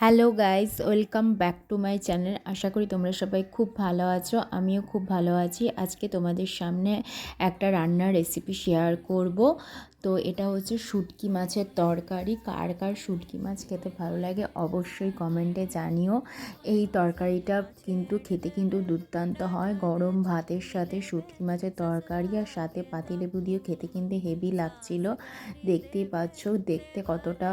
Hello guys welcome back to my channel. আশা করি তোমরা সবাই খুব ভালো আছো, আমিও খুব ভালো আছি। আজকে তোমাদের সামনে একটা রান্নার রেসিপি শেয়ার করব। তো এটা হচ্ছে শুটকি মাছের তরকারি। কার কার শুটকি মাছ খেতে ভালো লাগে অবশ্যই কমেন্টে জানিও। এই তরকারিটা কিন্তু খেতে কিন্তু দুর্দান্ত হয়। গরম ভাতের সাথে শুটকি মাছের তরকারি আর সাথে পাতিলেবু দিয়ে খেতে কিন্তু হেভি লাগছিল। দেখতেই পাচ্ছ, দেখতে কতটা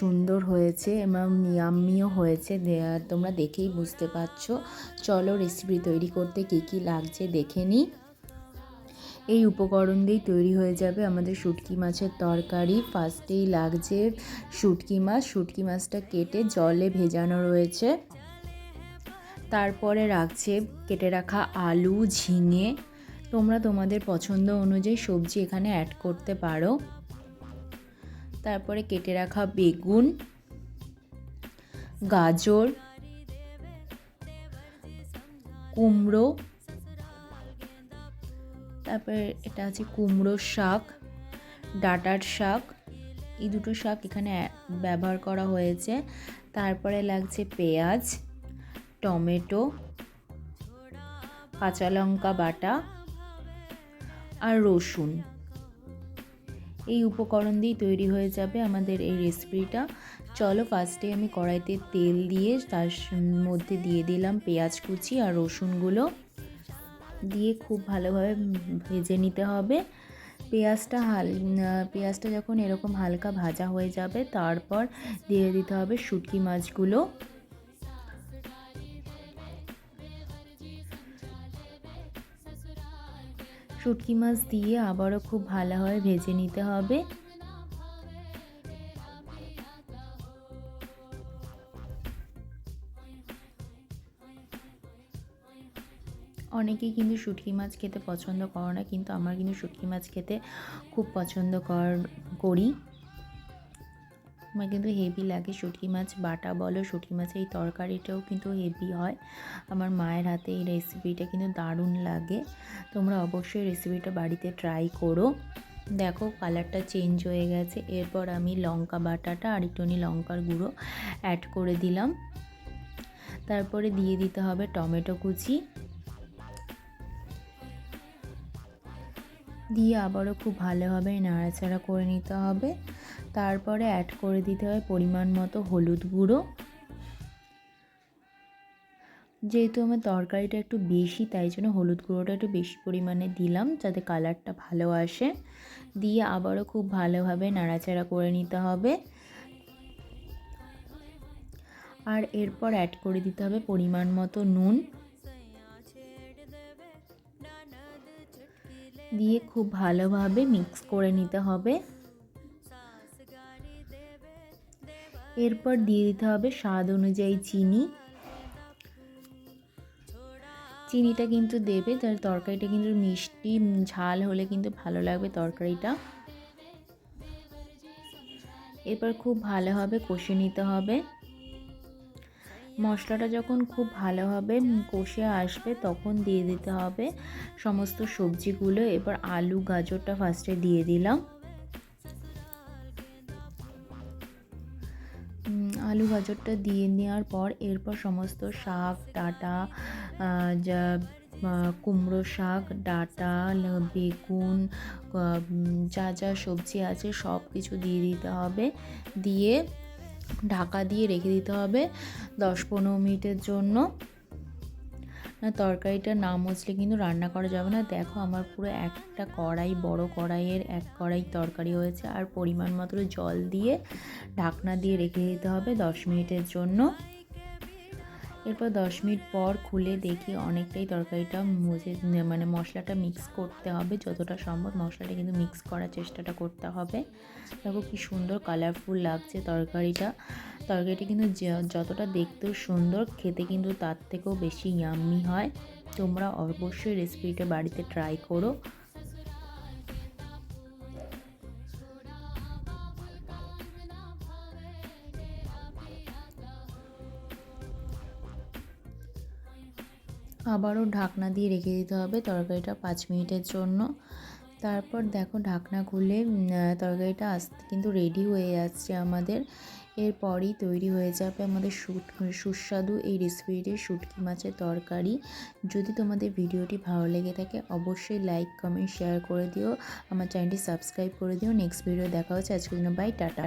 সুন্দর হয়েছে এবং ইয়াম্মিও হয়েছে। তোমরা দেখেই বুঝতে পারছ। চলো রেসিপি তৈরি করতে কী কী লাগছে দেখে নিই। এই উপকরণ দিয়েই তৈরি হয়ে যাবে আমাদের শুটকি মাছের তরকারি। ফার্স্টেই লাগছে শুটকি মাছ। শুটকি মাছটা কেটে জলে ভেজানো রয়েছে। তারপরে রাখছে কেটে রাখা আলু, ঝিঙে। তোমরা তোমাদের পছন্দ অনুযায়ী সবজি এখানে অ্যাড করতে পারো। তারপরে কেটে রাখা বেগুন, গাজর, কুমড়ো তারপরে এটা আছে কুমড়োর শাক, ডাটার শাক, এই দুটো শাক এখানে ব্যবহার করা হয়েছে। তারপরে লাগছে পেঁয়াজ, টমেটো, কাঁচা লঙ্কা বাটা আর রসুন। এই উপকরণ দিয়েই তৈরি হয়ে যাবে আমাদের এই রেসিপিটা। চলো ফার্স্টে আমি কড়াইতে তেল দিয়ে তার মধ্যে দিয়ে দিলাম পেঁয়াজ কুচি আর রসুনগুলো। দিয়ে খুব ভালোভাবে ভেজে নিতে হবে। পেঁয়াজটা হাল, পেঁয়াজটা যখন এরকম হালকা ভাজা হয়ে যাবে, তারপর দিয়ে দিতে হবে শুটকি মাছগুলো। শুটকি মাছ দিয়ে আবারও খুব ভালোভাবে ভেজে নিতে হবে। অনেকেই কিন্তু শুটকি মাছ খেতে পছন্দ করো না, কিন্তু আমার কিন্তু শুটকি মাছ খেতে খুব পছন্দ কর, করি। আমার কিন্তু হেভি লাগে শুটকি মাছ, বাটা বলো, শুটকি মাছের এই তরকারিটাও কিন্তু হেভি হয়। আমার মায়ের হাতে এই রেসিপিটা কিন্তু দারুণ লাগে। তোমরা অবশ্যই রেসিপিটা বাড়িতে ট্রাই করো। দেখো কালারটা চেঞ্জ হয়ে গেছে, এরপর আমি লঙ্কা বাটাটা আর একটুখানি লঙ্কার গুঁড়ো অ্যাড করে দিলাম। তারপরে দিয়ে দিতে হবে টমেটো কুচি। দিয়ে আবারও খুব ভালোভাবে নাড়াচাড়া করে নিতে হবে। তারপরে অ্যাড করে দিতে হবে পরিমাণ মতো হলুদ গুঁড়ো। যেহেতু আমার তরকারিটা একটু বেশি, তাই জন্য হলুদ গুঁড়োটা একটু বেশি পরিমাণে দিলাম যাতে কালারটা ভালো আসে। দিয়ে আবারও খুব ভালোভাবে নাড়াচাড়া করে নিতে হবে। আর এরপর অ্যাড করে দিতে হবে পরিমাণ মতো নুন। দিয়ে খুব ভালোভাবে মিক্স করে নিতে হবে। এরপর দিয়ে দিতে হবে স্বাদ অনুযায়ী চিনি। চিনিটা কিন্তু দেবে, তার তরকারিটা কিন্তু মিষ্টি ঝাল হলে কিন্তু ভালো লাগবে তরকারিটা। এরপর খুব ভালোভাবে কষে নিতে হবে। মশলাটা যখন খুব ভালোভাবে কষে আসবে তখন দিয়ে দিতে হবে সমস্ত সবজিগুলো। এবার আলু, গাজরটা ফার্স্টে দিয়ে দিলাম। আলু, গাজরটা দিয়ে নেওয়ার পর এরপর সমস্ত শাক, ডাটা যা কুমড়ো শাক, ডাটা বেগুন যা যা সবজি আছে সব কিছু দিয়ে দিতে হবে। দিয়ে ঢাকা দিয়ে রেখে দিতে হবে দশ পনেরো মিনিটের জন্য। না তরকারিটা না মচলে কিন্তু রান্না করা যাবে না। দেখো আমার পুরো একটা কড়াই, বড় কড়াইয়ের এক কড়াই তরকারি হয়েছে আর পরিমাণ মতো জল দিয়ে ঢাকনা দিয়ে রেখে দিতে হবে দশ মিনিটের জন্য। এরপর দশ মিনিট পর খুলে দেখি অনেকটাই তরকারিটা মজে মানে মশলাটা মিক্স করতে হবে। যতটা সম্ভব মশলাটা কিন্তু মিক্স করার চেষ্টাটা করতে হবে। দেখো কি সুন্দর কালারফুল লাগছে তরকারিটা। তরকারিটা কিন্তু যতটা দেখতেও সুন্দর, খেতে কিন্তু তার থেকেও বেশি ইয়াম্মি হয়। তোমরা অবশ্যই রেসিপিটা বাড়িতে ট্রাই করো। আবারও ঢাকনা দিয়ে রেখে দিতে হবে তরকারিটা পাঁচ মিনিটের জন্য। তারপর দেখো ঢাকনা খুলে তরকারিটা আসতে কিন্তু রেডি হয়ে যাচ্ছে আমাদের। এরপরই তৈরি হয়ে যাবে আমাদের সুস্বাদু এই রেসিপিটি শুটকি মাছের তরকারি। যদি তোমাদের ভিডিওটি ভালো লেগে থাকে, অবশ্যই লাইক কমেন্ট শেয়ার করে দিও। আমার চ্যানেলটি সাবস্ক্রাইব করে দিও। নেক্সট ভিডিও দেখা হচ্ছে। আজকের জন্য বাই টাটা।